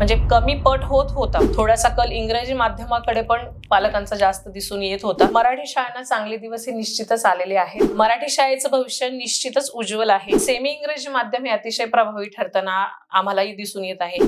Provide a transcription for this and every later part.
म्हणजे कमी पट होत होता. थोडासा कल इंग्रजी माध्यमाकडे पण पालकांचा जास्त दिसून येत होता. मराठी शाळांना चांगले दिवस हे निश्चितच आलेले आहेत. मराठी शाळेचं भविष्य निश्चितच उज्ज्वल आहे. सेमी इंग्रजी माध्यम हे अतिशय प्रभावी ठरताना आम्हालाही दिसून येत आहे.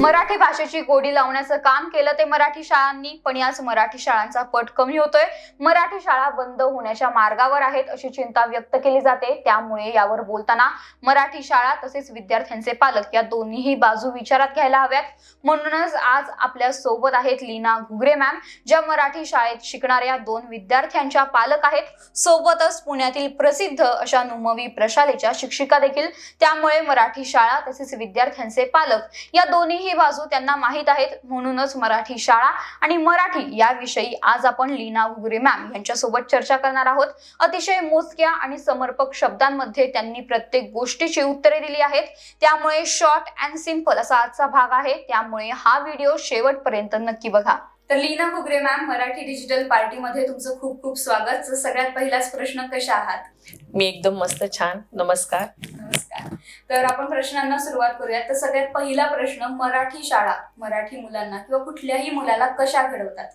मराठी भाषेची गोडी लावण्याचं काम केलं ते मराठी शाळांनी पण याच मराठी शाळांचा पट कमी होतोय. मराठी शाळा बंद होण्याच्या मार्गावर आहेत अशी चिंता व्यक्त केली जाते. त्यामुळे यावर बोलताना मराठी शाळा तसेच विद्यार्थ्यांचे पालक या दोन्हीही बाजू विचारात घ्यायला हव्यात. म्हणूनच आज आपल्यासोबत आहेत लीना घुगरे मॅम ज्या मराठी शाळेत शिकणाऱ्या दोन विद्यार्थ्यांच्या पालक आहेत. सोबतच पुण्यातील प्रसिद्ध अशा नुमवी प्रशालेच्या शिक्षिका देखील. त्यामुळे मराठी शाळा तसेच विद्यार्थ्यांचे पालक या दोन्ही ही बाजू त्यांना माहीत आहेत म्हणूनच मराठी शाळा आणि मराठी याविषयी आज आपण लीना घुगरे मॅम यांच्यासोबत चर्चा करणार आहोत. अतिशय मोजक्या आणि समर्पक शब्दांमध्ये त्यांनी प्रत्येक गोष्टीची उत्तरे दिली आहेत. त्यामुळे शॉर्ट अँड सिंपल असा आजचा भाग आहे. त्यामुळे हा व्हिडिओ शेवटपर्यंत नक्की बघा. तर लीना घुगरे मॅम मराठी डिजिटल पार्टीमध्ये तुमचं खूप खूप स्वागत. सगळ्यात पहिलाच प्रश्न कशा आहात? मी एकदम मस्त छान. नमस्कार. नमस्कार. तर आपण प्रश्नांना सुरुवात करूयात. तर सगळ्यात पहिला प्रश्न मराठी शाळा मराठी मुलांना किंवा कुठल्याही मुलाला कशा घडवतात?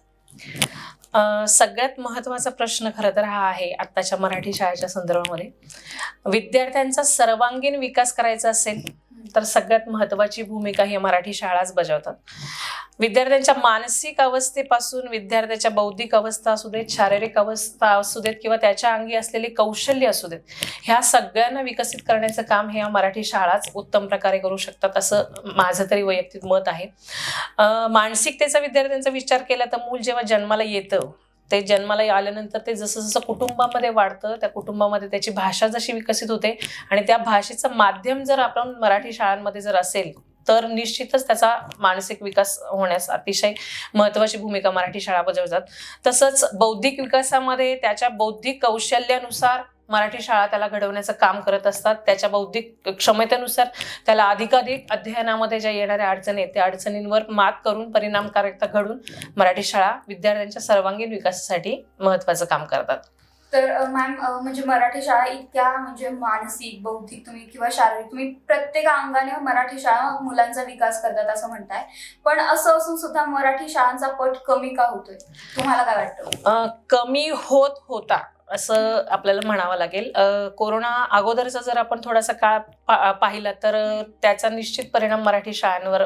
सगळ्यात महत्त्वाचा प्रश्न खरं तर हा आहे आत्ताच्या मराठी शाळेच्या संदर्भामध्ये. विद्यार्थ्यांचा सर्वांगीण विकास करायचा असेल तर सगळ्यात महत्त्वाची भूमिका ही मराठी शाळाच बजावतात. विद्यार्थ्यांच्या मानसिक अवस्थेपासून विद्यार्थ्याच्या बौद्धिक अवस्था असू देत शारीरिक अवस्था असू देत किंवा त्याच्या अंगी असलेली कौशल्य असू देत ह्या सगळ्यांना विकसित करण्याचं काम ह्या मराठी शाळाच उत्तम प्रकारे करू शकतात असं माझं तरी वैयक्तिक मत आहे. मानसिकतेचा विद्यार्थ्यांचा विचार केला तर मूल जेव्हा जन्माला येतं ते जन्माला आल्यानंतर ते जसं जसं कुटुंबामध्ये वाढतं त्या कुटुंबामध्ये त्याची भाषा जशी विकसित होते आणि त्या भाषेचं माध्यम जर आपण मराठी शाळांमध्ये जर असेल तर निश्चितच त्याचा मानसिक विकास होण्यास अतिशय महत्त्वाची भूमिका मराठी शाळा बजावतात. तसंच बौद्धिक विकासामध्ये त्याच्या बौद्धिक कौशल्यानुसार मराठी शाळा त्याला घडवण्याचं काम करत असतात. त्याच्या बौद्धिक क्षमतेनुसार त्याला अधिकाधिक अध्ययनामध्ये ज्या येणाऱ्या अडचणी आहेत त्या अडचणींवर मात करून परिणामकारकता घडून मराठी शाळा विद्यार्थ्यांच्या सर्वांगीण विकासासाठी महत्त्वाचं काम करतात. तर मॅम म्हणजे मराठी शाळा इतक्या म्हणजे मानसिक बौद्धिक तुम्ही किंवा शारीरिक तुम्ही प्रत्येक अंगाने मराठी शाळा मुलांचा विकास करतात असं म्हणताय. पण असं असून सुद्धा मराठी शाळांचा पट कमी का होतोय? तुम्हाला काय वाटतं? कमी होत होता. असं आपल्याला म्हणावं लागेल. कोरोना अगोदरचा जर आपण थोडासा काळ पा- पाहिला तर त्याचा निश्चित परिणाम मराठी शाळांवर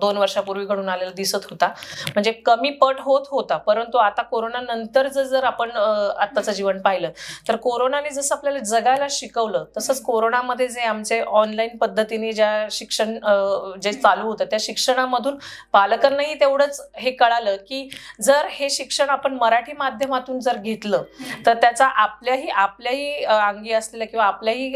दोन वर्षापूर्वी घडून आलेला दिसत होता. म्हणजे कमी पट होत होता परंतु आता कोरोना नंतरचं जर आपण आत्ताचं जीवन पाहिलं तर कोरोनाने जसं आपल्याला जगायला शिकवलं तसंच कोरोनामध्ये जे आमचे ऑनलाईन पद्धतीने ज्या शिक्षण जे चालू होतं त्या शिक्षणामधून पालकांनाही तेवढंच हे कळालं की जर हे शिक्षण आपण मराठी माध्यमातून जर घेतलं तर त्याचा आपल्याही आपल्याही अंगी असलेल्या किंवा आपल्याही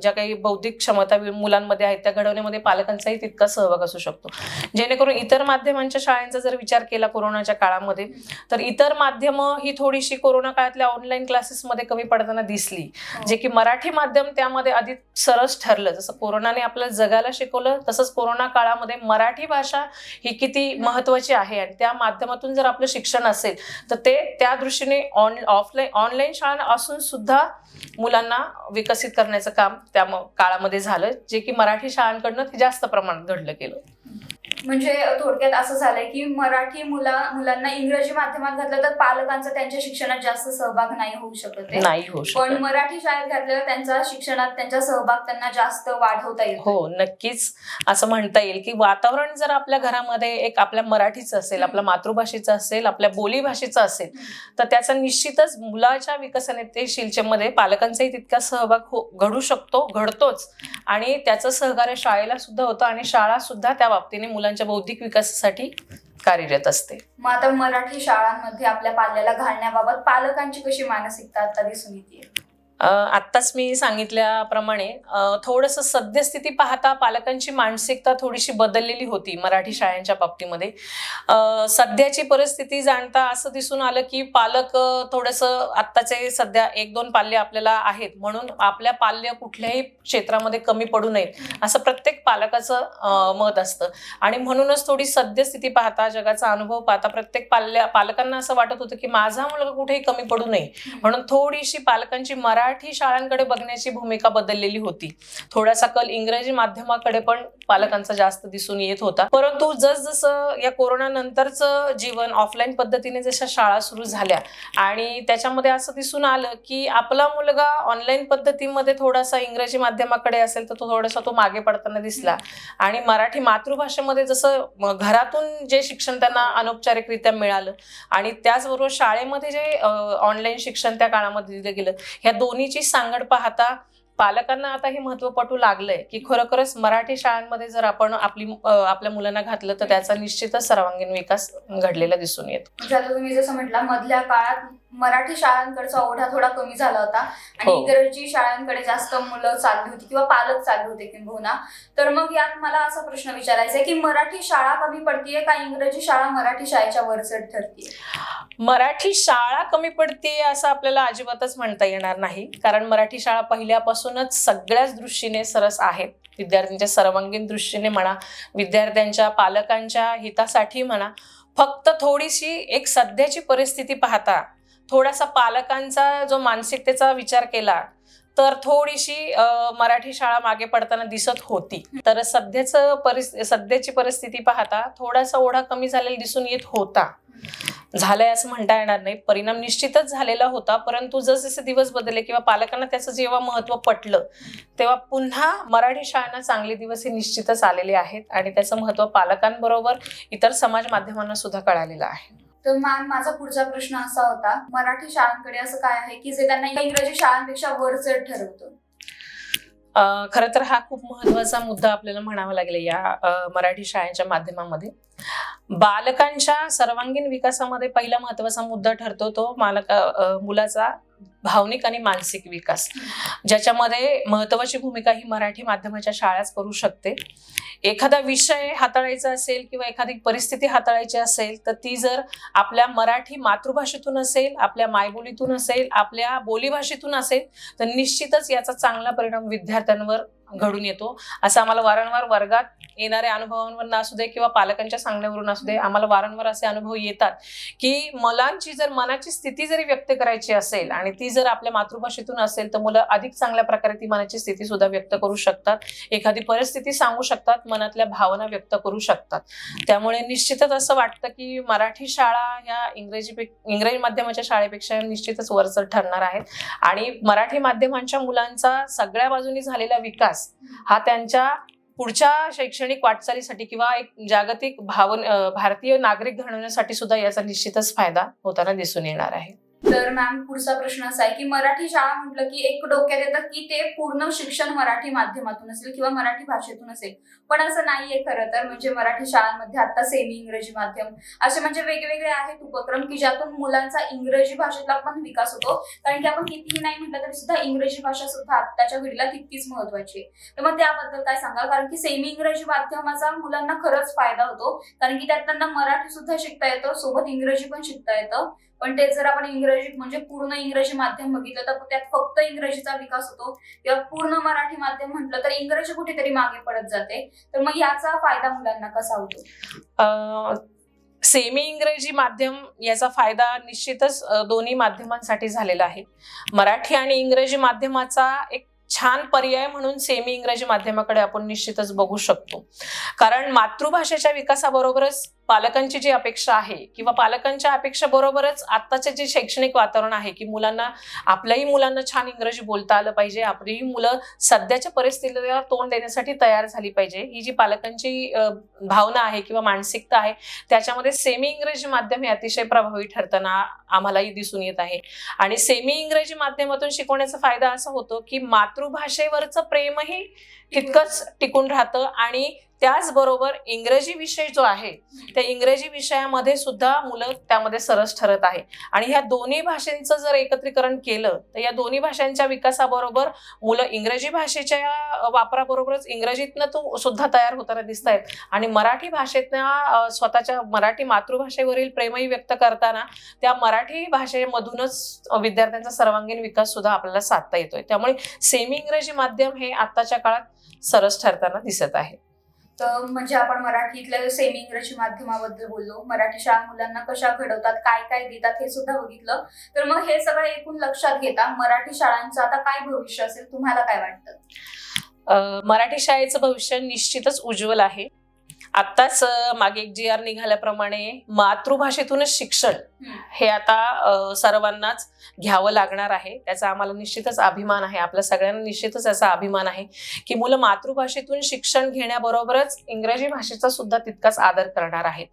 ज्या काही बौद्धिक क्षमता मुलांमध्ये आहेत त्या घडवण्यामध्ये पालकांचाही तितका सहभाग असू शकतो. जेणेकरून इतर माध्यमांच्या शाळांचा जर विचार केला कोरोनाच्या काळामध्ये तर इतर माध्यमं ही थोडीशी कोरोना काळातल्या ऑनलाईन क्लासेसमध्ये कमी पडताना दिसली. जे की मराठी माध्यम त्यामध्ये अधिक सरस ठरलं. जसं कोरोनाने आपल्याला जगायला शिकवलं तसंच कोरोना काळामध्ये मराठी भाषा ही किती महत्वाची आहे आणि त्या माध्यमातून जर आपलं शिक्षण असेल तर ते त्या दृष्टीने ऑन ऑफलाईन ऑनलाईन शाळा असून सुद्धा मुलांना विकसित करण्याचं काम त्या काळामध्ये झालं जे की मराठी शाळांकडनं ते जास्त प्रमाणात घडलं गेलं. म्हणजे थोडक्यात असं झालंय की मराठी मुला मुलांना इंग्रजी माध्यमात घातलं तर पालकांचा त्यांच्या शिक्षणात जास्त सहभाग नाही होऊ शकत नाही होऊ पण मराठी शाळेत घातल्यावर त्यांचा शिक्षणात त्यांचा सहभाग त्यांना जास्त वाढवता येतो. हो नक्कीच. असं म्हणता येईल की वातावरण जर आपल्या घरामध्ये एक आपल्या मराठीचं असेल आपल्या मातृभाषेचं असेल आपल्या बोलीभाषेचं असेल तर त्याचा निश्चितच मुलाच्या विकसनशीलतेमध्ये पालकांचाही तितका सहभाग हो घडू शकतो घडतोच. आणि त्याचं सहकार्य शाळेला सुद्धा होतं आणि शाळा सुद्धा त्या बाबतीने मुलांच्या बौद्धिक विकासासाठी कार्यरत असते. मग आता मराठी शाळांमध्ये आपल्या पाल्याला घालण्याबाबत पालकांची कशी मानसिकता आता दिसून येते? आत्ताच मी सांगितल्याप्रमाणे अ, थोडंसं सद्यस्थिती पाहता पालकांची मानसिकता थोडीशी बदललेली होती मराठी शाळांच्या बाबतीमध्ये. सध्याची परिस्थिती जाणता असं दिसून आलं की पालक अ, थोडंसं आत्ताचे सध्या एक दोन पाल्य आपल्याला आहेत. म्हणून आपल्या पाल्य कुठल्याही क्षेत्रामध्ये कमी पडू नयेत असं प्रत्येक पालकाचं मत असतं. आणि म्हणूनच थोडी सद्यस्थिती पाहता जगाचा अनुभव पाहता प्रत्येक पाल्य पालकांना असं वाटत होतं की माझा मुलगा कुठेही कमी पडू नये. म्हणून थोडीशी पालकांची मराठी शाळांकडे बघण्याची भूमिका बदललेली होती. थोडासा कल इंग्रजी माध्यमाकडे पण पालकांचा जास्त दिसून येत होता. परंतु जसजसं या कोरोना नंतरचं जीवन ऑफलाईन पद्धतीने जशा शाळा सुरू झाल्या आणि त्याच्यामध्ये असं दिसून आलं की आपला मुलगा ऑनलाईन पद्धतीमध्ये थोडासा इंग्रजी माध्यमाकडे असेल तर तो थोडासा तो मागे पडताना दिसला. आणि मराठी मातृभाषेमध्ये जसं घरातून जे शिक्षण त्यांना अनौपचारिकरित्या मिळालं आणि त्याचबरोबर शाळेमध्ये जे ऑनलाईन शिक्षण त्या काळामध्ये दिलं गेलं ह्या दोन्हीची सांगड पाहता पालकांना आता हे महत्त्व पटू लागलंय की खरोखरच मराठी शाळांमध्ये जर आपण आपली आपल्या मुलांना घातलं तर त्याचा निश्चितच सर्वांगीण विकास घडलेला दिसून येतो. तुम्ही जसं म्हटलं मधल्या काळात मराठी शाळांकडचा ओढा थोडा कमी झाला होता आणि हो. इंग्रजी शाळांकडे जास्त मुलं चालली होती किंवा पालक चालले होते किंबहुना तर मग यात मला असा प्रश्न विचारायचा आहे की मराठी शाळा कमी पडतीये का इंग्रजी शाळा मराठी शाळेच्या वरचढ ठरतीये? मराठी शाळा कमी पडते असं आपल्याला अजिबातच म्हणता येणार नाही. कारण मराठी शाळा पहिल्यापासूनच सगळ्याच दृष्टीने सरस आहेत विद्यार्थ्यांच्या सर्वांगीण दृष्टीने म्हणा विद्यार्थ्यांच्या पालकांच्या हितासाठी म्हणा फक्त थोडीशी एक सध्याची परिस्थिती पाहता थोडासा पालकांचा जो मानसिकतेचा विचार केला तर थोडीशी मराठी शाळा मागे पडताना दिसत होती. तर सध्याचं परिस सध्याची परिस्थिती पाहता थोडासा ओढा कमी झालेला दिसून येत होता. झालंय असं म्हणता येणार नाही. परिणाम निश्चितच झालेला होता परंतु जसजसे दिवस बदलले किंवा पालकांना त्याचं जेव्हा महत्त्व पटलं तेव्हा पुन्हा मराठी शाळांना चांगले दिवस हे निश्चितच आलेले आहेत आणि त्याचं महत्त्व पालकांबरोबर इतर समाज माध्यमांना सुद्धा कळालेलं आहे. तर मॅम माझा पुढचा प्रश्न असा होता मराठी शाळांकडे असं काय आहे की जे त्यांना इंग्रजी शाळांपेक्षा वरचढ ठरवतं? खरं तर हा खूप महत्त्वाचा मुद्दा आपल्याला म्हणावा लागेल या मराठी शाळेच्या माध्यमामध्ये. बालकांच्या सर्वांगीण विकासामध्ये पहिला महत्त्वाचा मुद्दा ठरतो तो मालक मुलाचा भावनिक आणि मानसिक विकास. ज्याच्यामध्ये महत्वाची भूमिका ही मराठी माध्यमाच्या शाळाच करू शकते. एखादा विषय हाताळायचा असेल किंवा एखादी परिस्थिती हाताळायची असेल तर ती जर आपल्या मराठी मातृभाषेतून असेल आपल्या मायबोलीतून असेल आपल्या बोलीभाषेतून असेल तर निश्चितच याचा चांगला परिणाम विद्यार्थ्यांवर घडून येतो. असं आम्हाला वारंवार वर्गात येणाऱ्या अनुभवांवर असू दे किंवा पालकांच्या सांगण्यावरून असू दे आम्हाला वारंवार असे अनुभव येतात की मुलांची जर मनाची स्थिती जरी व्यक्त करायची असेल आणि ती जर आपल्या मातृभाषेतून असेल तर मुलं अधिक चांगल्या प्रकारे ती मनाची स्थिती सुद्धा व्यक्त करू शकतात. एखादी परिस्थिती सांगू शकतात मनातल्या भावना व्यक्त करू शकतात. त्यामुळे निश्चितच असं वाटतं की मराठी शाळा ह्या इंग्रजी इंग्रजी माध्यमाच्या शाळेपेक्षा निश्चितच वरचढ ठरणार आहेत. आणि मराठी माध्यमांच्या मुलांचा सगळ्या बाजूनी झालेला विकास हा त्यांच्या पुढच्या शैक्षणिक वाटचालीसाठी किंवा एक जागतिक भावन भारतीय नागरिक घडवण्यासाठी सुद्धा याचा निश्चितच फायदा होताना दिसून येणार आहे. तर मॅम पुढचा प्रश्न असा आहे की मराठी शाळा म्हटलं की एक डोक्यात येतं की ते पूर्ण शिक्षण मराठी माध्यमातून असेल किंवा मराठी भाषेतून असेल. पण असं नाहीये खरं तर म्हणजे मराठी शाळांमध्ये आता सेमी इंग्रजी माध्यम असे म्हणजे वेगवेगळे आहेत उपक्रम की ज्यातून मुलांचा इंग्रजी भाषेतला पण विकास होतो. कारण की आपण कितीही नाही म्हटलं तरी सुद्धा इंग्रजी भाषा सुद्धा आत्ताच्या घडीला तितकीच महत्वाची आहे. तर मग त्याबद्दल काय सांगाल? कारण की सेमी इंग्रजी माध्यमाचा मुलांना खरंच फायदा होतो. कारण की त्यात त्यांना मराठी सुद्धा शिकता येतं सोबत इंग्रजी पण शिकता येतं. पण ते जर आपण इंग्रजी म्हणजे पूर्ण इंग्रजी माध्यम बघितलं तर त्यात फक्त इंग्रजीचा विकास होतो. किंवा पूर्ण मराठी माध्यम म्हटलं तर इंग्रजी कुठेतरी मागे पडत जाते. तर मग याचा फायदा मुलांना कसा होतो? सेमी इंग्रजी माध्यम याचा फायदा निश्चितच दोन्ही माध्यमांसाठी झालेला आहे. मराठी आणि इंग्रजी माध्यमाचा एक छान पर्याय म्हणून सेमी इंग्रजी माध्यमाकडे आपण निश्चितच बघू शकतो. कारण मातृभाषेच्या विकासाबरोबरच पालकांची जी अपेक्षा आहे किंवा पालकांच्या अपेक्षा बरोबरच आत्ताचे जे शैक्षणिक वातावरण आहे की मुलांना आपल्याही मुलांना छान इंग्रजी बोलता आलं पाहिजे आपलीही मुलं सध्याच्या परिस्थितीला तोंड देण्यासाठी तयार झाली पाहिजे. ही जी पालकांची भावना आहे किंवा मानसिकता आहे त्याच्यामध्ये सेमी इंग्रजी माध्यम हे अतिशय प्रभावी ठरताना आम्हालाही दिसून येत आहे. आणि सेमी इंग्रजी माध्यमातून शिकवण्याचा फायदा असा होतो की मातृभाषेवरचं प्रेमही तितकंच टिकून राहतं आणि त्याचबरोबर इंग्रजी विषय जो आहे त्या इंग्रजी विषयामध्ये सुद्धा मुलं त्यामध्ये सरस ठरत आहे. आणि ह्या दोन्ही भाषांचं जर एकत्रीकरण केलं तर या दोन्ही भाषांच्या विकासाबरोबर मुलं इंग्रजी भाषेच्या वापराबरोबरच इंग्रजीतनं तो सुद्धा तयार होताना दिसत आहेत. आणि मराठी भाषेतनं स्वतःच्या मराठी मातृभाषेवरील प्रेमही व्यक्त करताना त्या मराठी भाषेमधूनच विद्यार्थ्यांचा सर्वांगीण विकास सुद्धा आपल्याला साधता येतोय. त्यामुळे सेमी इंग्रजी माध्यम हे आताच्या काळात सरस ठरताना दिसत आहे. तर म्हणजे आपण मराठीतल्या सेमी इंग्रजी माध्यमाबद्दल बोललो. मराठी शाळा मुलांना कशा घडवतात काय काय देतात हे सुद्धा बघितलं. तर मग हे सगळं एकूण लक्षात घेता मराठी शाळांचं आता काय भविष्य असेल? तुम्हाला काय वाटतं? मराठी शाळेचं भविष्य निश्चितच उज्ज्वल आहे. आत्ताच मागे एक जी आर निघाल्याप्रमाणे मातृभाषेतूनच शिक्षण. हे आता सर्वांनाच घ्यावं लागणार आहे. त्याचा आम्हाला निश्चितच अभिमान आहे. आपल्या सगळ्यांना निश्चितच याचा अभिमान आहे की मुलं मातृभाषेतून शिक्षण घेण्याबरोबरच इंग्रजी भाषेचा सुद्धा तितकाच आदर करणार आहेत.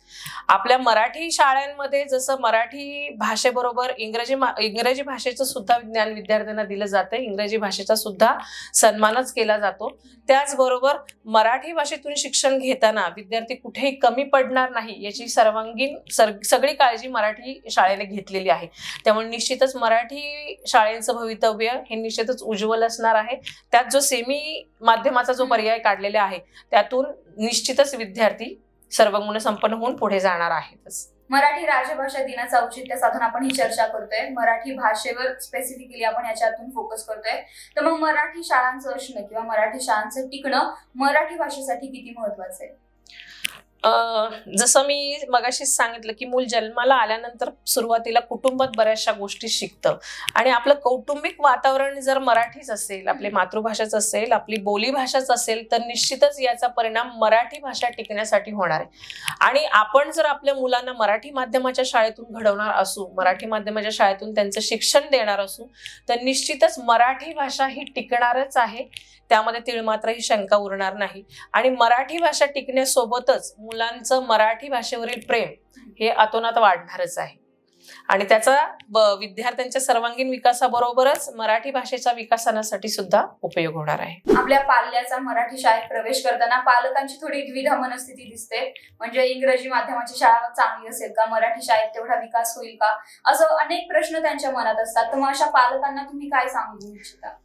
आपल्या मराठी शाळांमध्ये जसं मराठी भाषेबरोबर इंग्रजी इंग्रजी भाषेचं सुद्धा ज्ञान विद्यार्थ्यांना दिलं जातं. इंग्रजी भाषेचा सुद्धा सन्मानच केला जातो. त्याचबरोबर मराठी भाषेतून शिक्षण घेताना विद्यार्थी कुठेही कमी पडणार नाही याची सर्वांगीण सर सगळी काळजी मराठी शाळेने घेतलेली आहे. त्यामुळे निश्चितच मराठी शाळेचं भवितव्य हे निश्चितच उज्ज्वल असणार आहे. त्यात जो सेमी माध्यमाचा जो पर्याय काढलेला आहे त्यातून निश्चितच विद्यार्थी सर्व गुण संपन्न होऊन पुढे जाणार आहेतच. मराठी राजभाषा दिनाचं औचित्य साधून आपण ही चर्चा करतोय. मराठी भाषेवर स्पेसिफिकली आपण याच्यातून फोकस करतोय. तर मग मराठी शाळांचं असणं किंवा मराठी शाळांचं टिकणं मराठी भाषेसाठी किती महत्वाचं आहे? जसं मी मगाशीच सांगितलं की मूल जन्माला आल्यानंतर सुरुवातीला कुटुंबात बऱ्याचशा गोष्टी शिकतं. आणि आपलं कौटुंबिक वातावरण जर मराठीच असेल आपली मातृभाषाच असेल आपली बोलीभाषाच असेल तर निश्चितच याचा परिणाम मराठी भाषा टिकण्यासाठी होणार आहे. आणि आपण जर आपल्या मुलांना मराठी माध्यमाच्या शाळेतून घडवणार असू मराठी माध्यमाच्या शाळेतून त्यांचं शिक्षण देणार असू तर निश्चितच मराठी भाषा ही टिकणारच आहे. त्यामध्ये तिळमात्र ही शंका उरणार नाही. आणि मराठी भाषा टिकण्यासोबतच मुलांचं मराठी भाषेवरील प्रेम हे अतोनात वाढणारच आहे. आणि त्याचा विद्यार्थ्यांच्या सर्वांगीण विकासाबरोबरच मराठी भाषेच्या विकासासाठी सुद्धा उपयोग होणार आहे. आपल्या पाल्याचा मराठी शाळेत प्रवेश करताना पालकांची थोडी द्विधा मनस्थिती दिसते. म्हणजे इंग्रजी माध्यमाची शाळा चांगली असेल का? मराठी शाळेत तेवढा विकास होईल का? असं अनेक प्रश्न त्यांच्या मनात असतात. तर मग अशा पालकांना तुम्ही काय सांगू इच्छिता?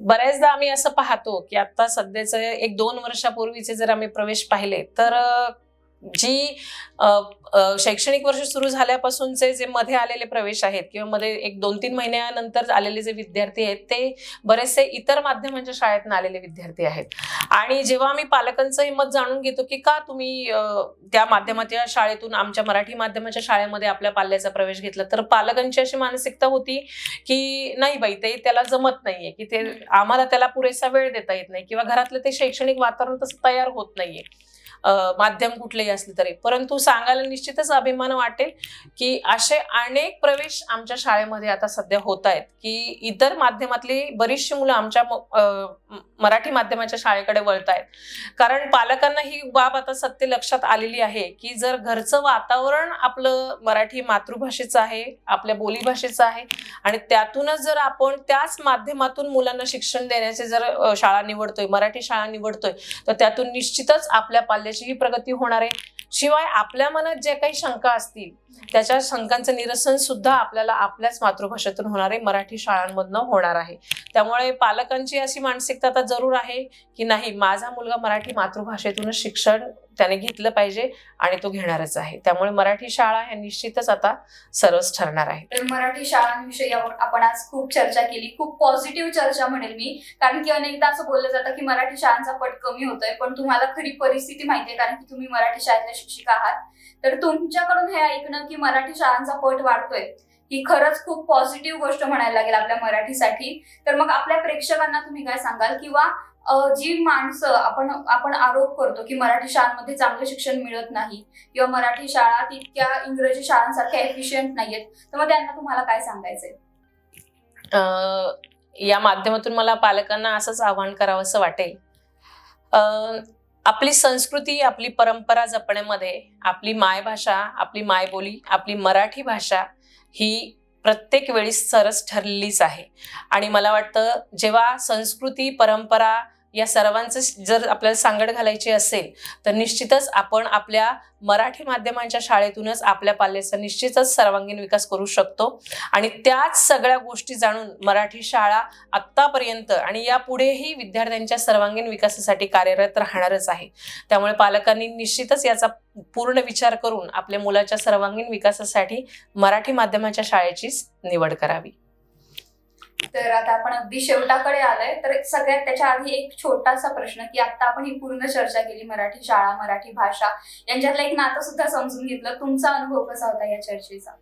बऱ्याचदा आम्ही असं पाहतो की आता सध्याचं एक दोन वर्षापूर्वीचे जर आम्ही प्रवेश पाहिले तर जी शैक्षणिक वर्ष सुरू झाल्यापासूनचे जे मध्ये आलेले प्रवेश आहेत किंवा मध्ये एक दोन तीन महिन्यानंतर आलेले जे विद्यार्थी आहेत ते बरेचसे इतर माध्यमांच्या शाळेतून आलेले विद्यार्थी आहेत. आणि जेव्हा आम्ही पालकांचं हे मत जाणून घेतो की का तुम्ही त्या माध्यमाच्या शाळेतून आमच्या मराठी माध्यमाच्या शाळेमध्ये आपल्या पाल्याचा प्रवेश घेतला तर पालकांची अशी मानसिकता होती की नाही बाई ते त्याला जमत नाहीये की ते आम्हाला त्याला पुरेसा वेळ देता येत नाही किंवा घरातलं ते शैक्षणिक वातावरण तसं तयार होत नाहीये. माध्यम कुठलेही असले तरी. परंतु सांगायला निश्चितच अभिमान वाटेल की असे अनेक प्रवेश आमच्या शाळेमध्ये आता सध्या होत आहेत की इतर माध्यमातली बरीचशी मुलं आमच्या मराठी माध्यमाच्या शाळेकडे वळत आहेत कारण पालकांना ही बाब आता सत्य लक्षात आलेली आहे की जर घरचं वातावरण आपलं मराठी मातृभाषेचं आहे आपल्या बोलीभाषेचं आहे आणि त्यातूनच जर आपण त्याच माध्यमातून मुलांना शिक्षण देण्याचे जर शाळा निवडतोय मराठी शाळा निवडतोय तर त्यातून निश्चितच आपल्या पाल्याचीही प्रगती होणार आहे. शिवाय आपल्या मनात ज्या काही शंका असतील त्याच्या शंकांचं निरसन सुद्धा आपल्याला आपल्याच मातृभाषेतून होणार आहे. मराठी शाळांमधनं होणार आहे. त्यामुळे पालकांची अशी मानसिकता आता जरूर आहे की नाही माझा मुलगा मराठी मातृभाषेतूनच शिक्षण त्याने घेतलं पाहिजे आणि तो घेणारच आहे. त्यामुळे मराठी शाळा ह्या निश्चितच आता सर्वच ठरणार आहे. तर मराठी शाळांविषयी आपण आज खूप चर्चा केली. खूप पॉझिटिव्ह चर्चा म्हणेल मी. कारण की अनेकदा असं बोललं जातं की मराठी शाळांचा पट कमी होतोय पण तुम्हाला खरी परिस्थिती माहितीये कारण की तुम्ही मराठी शाळेतल्या शिक्षिका आहात. तर तुमच्याकडून हे ऐकणं की मराठी शाळांचा पट वाढतोय ही खरंच खूप पॉझिटिव्ह गोष्ट म्हणायला लागेल आपल्या मराठीसाठी. तर मग आपल्या प्रेक्षकांना तुम्ही काय सांगाल? किंवा जी माणसं आपण आपण आरोप करतो की मराठी शाळांमध्ये चांगलं शिक्षण मिळत नाही किंवा मराठी शाळा तितक्या इंग्रजी शाळांसारख्या एफिशियंट नाहीयेत तर मग त्यांना तुम्हाला काय सांगायचंय? या माध्यमातून मला पालकांना असंच आव्हान करावं असं वाटेल. आपली संस्कृती आपली परंपरा जपण्यामध्ये आपली मायभाषा आपली मायबोली आपली मराठी भाषा ही प्रत्येक वेळी सरस ठरलीच आहे. आणि मला वाटतं जेव्हा संस्कृती परंपरा या सर्वांचं जर आपल्याला सांगड घालायची असेल तर निश्चितच आपण आपल्या मराठी माध्यमांच्या शाळेतूनच आपल्या पाल्याचा निश्चितच सर्वांगीण विकास करू शकतो. आणि त्याच सगळ्या गोष्टी जाणून मराठी शाळा आत्तापर्यंत आणि यापुढेही विद्यार्थ्यांच्या सर्वांगीण विकासासाठी कार्यरत राहणारच आहे. त्यामुळे पालकांनी निश्चितच याचा पूर्ण विचार करून आपल्या मुलाच्या सर्वांगीण विकासासाठी मराठी माध्यमाच्या शाळेचीच निवड करावी. तर आता आपण अगदी शेवटाकडे आलोय. तर सगळ्यात त्याच्या आधी एक छोटासा प्रश्न की आता आपण ही पूर्ण चर्चा केली मराठी शाळा मराठी भाषा. यांच्यातलं एक नातं सुद्धा समजून घेतलं. तुमचा अनुभव कसा होता या चर्चेचा?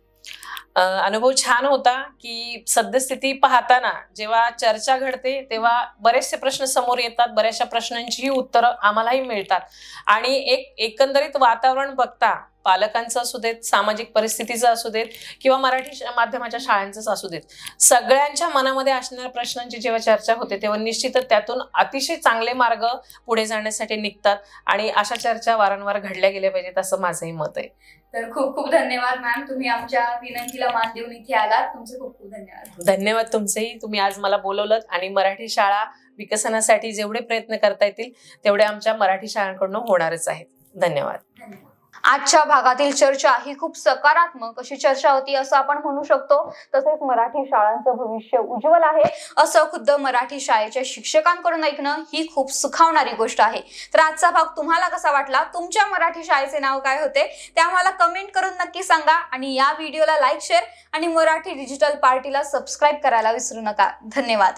अनुभव छान होता की सद्यस्थिती पाहताना जेव्हा चर्चा घडते तेव्हा बरेचसे प्रश्न समोर येतात. बऱ्याचशा प्रश्नांचीही उत्तरं आम्हालाही मिळतात. आणि एक एकंदरीत वातावरण बघता पालकांचं असू देत सामाजिक परिस्थितीचं असू देत किंवा मराठी माध्यमाच्या शाळांचंच असू देत. सगळ्यांच्या मनामध्ये असणाऱ्या प्रश्नांची जेव्हा चर्चा होते तेव्हा निश्चितच त्यातून अतिशय चांगले मार्ग पुढे जाण्यासाठी निघतात आणि अशा चर्चा वारंवार घडल्या गेल्या पाहिजेत असं माझंही मत आहे. तर खूप खूप धन्यवाद मॅम. तुम्ही आमच्या विनंतीला मान देऊन इथे आलात. तुमचे खूप खूप धन्यवाद. धन्यवाद तुमचेही. तुम्ही आज मला बोलवलं आणि मराठी शाळा विकसनासाठी जेवढे प्रयत्न करता येतील तेवढे आमच्या मराठी शाळांकडून होणारच आहेत. धन्यवाद. धन्यवाद. आजच्या भागातील चर्चा ही खूप सकारात्मक अशी चर्चा होती असं आपण म्हणू शकतो. तसेच मराठी शाळांचं भविष्य उज्ज्वल आहे असं खुद्द मराठी शाळेच्या शिक्षकांकडून ऐकणं ही खूप सुखावणारी गोष्ट आहे. तर आजचा भाग तुम्हाला कसा वाटला? तुमच्या मराठी शाळेचे नाव काय होते? ते आम्हाला कमेंट करून नक्की सांगा आणि या व्हिडिओला लाईक शेअर आणि मराठी डिजिटल पार्टीला सबस्क्राईब करायला विसरू नका. धन्यवाद.